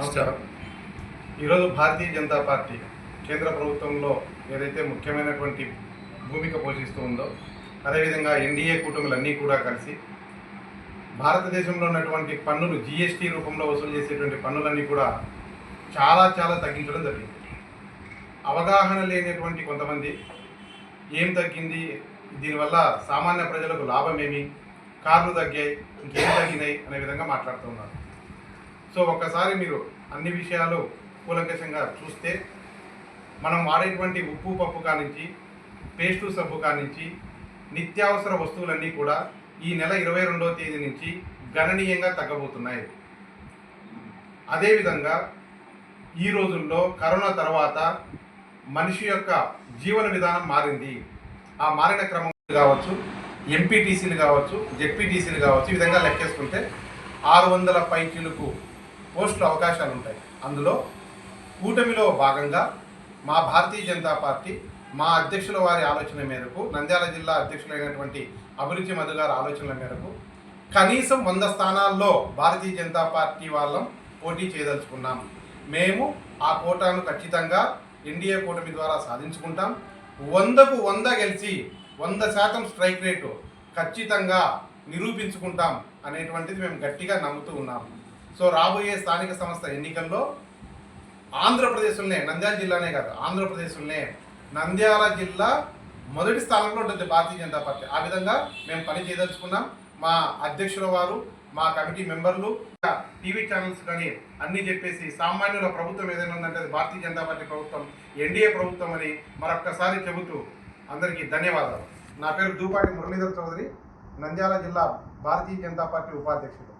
నమస్కారం. ఈరోజు భారతీయ జనతా పార్టీ కేంద్ర ప్రభుత్వంలో ఏదైతే ముఖ్యమైనటువంటి భూమిక పోషిస్తూ ఉందో అదేవిధంగా ఎన్డీఏ కూటములన్నీ కూడా కలిసి భారతదేశంలో ఉన్నటువంటి పన్నులు జీఎస్టీ రూపంలో వసూలు చేసేటువంటి పన్నులన్నీ కూడా చాలా చాలా తగ్గించడం జరిగింది. అవగాహన లేనటువంటి కొంతమంది ఏం తగ్గింది? దీనివల్ల సామాన్య ప్రజలకు లాభం ఏమి కార్లు తగ్గాయి ఇంకేం తగ్గినాయి? అనే విధంగా మాట్లాడుతున్నారు సో ఒక్కసారి మీరు అన్ని విషయాలు కూలంకషంగా చూస్తే మనం వాడేటువంటి ఉప్పు పప్పు కానించి పేస్టు సబ్బు కానించి నిత్యావసర వస్తువులన్నీ కూడా ఈ నెల ఇరవై రెండవ తేదీ నుంచి గణనీయంగా తగ్గబోతున్నాయి. అదేవిధంగా ఈ రోజుల్లో కరోనా తర్వాత మనిషి యొక్క జీవన విధానం మారింది. ఆ మారిన క్రమం కావచ్చు ఎంపీటీసీలు కావచ్చు జెడ్పీటీసీలు కావచ్చు ఈ విధంగా లెక్కేసుకుంటే ఆరు వందల పైచీలకు పోస్టుల అవకాశాలు ఉంటాయి అందులో కూటమిలో భాగంగా మా భారతీయ జనతా పార్టీ మా అధ్యక్షుల వారి ఆలోచన మేరకు నంద్యాల జిల్లా అధ్యక్షులైనటువంటి అభిరుచి మధు గారి ఆలోచనల మేరకు కనీసం వంద స్థానాల్లో భారతీయ జనతా పార్టీ వాళ్ళం పోటీ చేయదలుచుకున్నాం. మేము ఆ కోటాను ఖచ్చితంగా ఎన్డీఏ కూటమి ద్వారా సాధించుకుంటాం. వందకు వంద గెలిచి వంద శాతం స్ట్రైక్ రేటు ఖచ్చితంగా నిరూపించుకుంటాం అనేటువంటిది మేము గట్టిగా నమ్ముతూ ఉన్నాము సో రాబోయే స్థానిక సంస్థ ఎన్నికల్లో ఆంధ్రప్రదేశ్లోనే నంద్యాల జిల్లానే కాదు ఆంధ్రప్రదేశ్లోనే నంద్యాల జిల్లా మొదటి స్థానంలో ఉంటుంది భారతీయ జనతా పార్టీ. ఆ విధంగా మేము పని చేయదలుచుకున్నాం. మా అధ్యక్షుల వారు మా కమిటీ మెంబర్లు టీవీ ఛానల్స్ కానీ అన్నీ చెప్పేసి సామాన్యుల ప్రభుత్వం ఏదైనా ఉందంటే అది భారతీయ జనతా పార్టీ ప్రభుత్వం ఎన్డీఏ ప్రభుత్వం అని మరొక్కసారి చెబుతూ అందరికీ ధన్యవాదాలు. నా పేరు దూపాటి మురళీధర్ చౌదరి నంద్యాల జిల్లా భారతీయ జనతా పార్టీ ఉపాధ్యక్షుడు.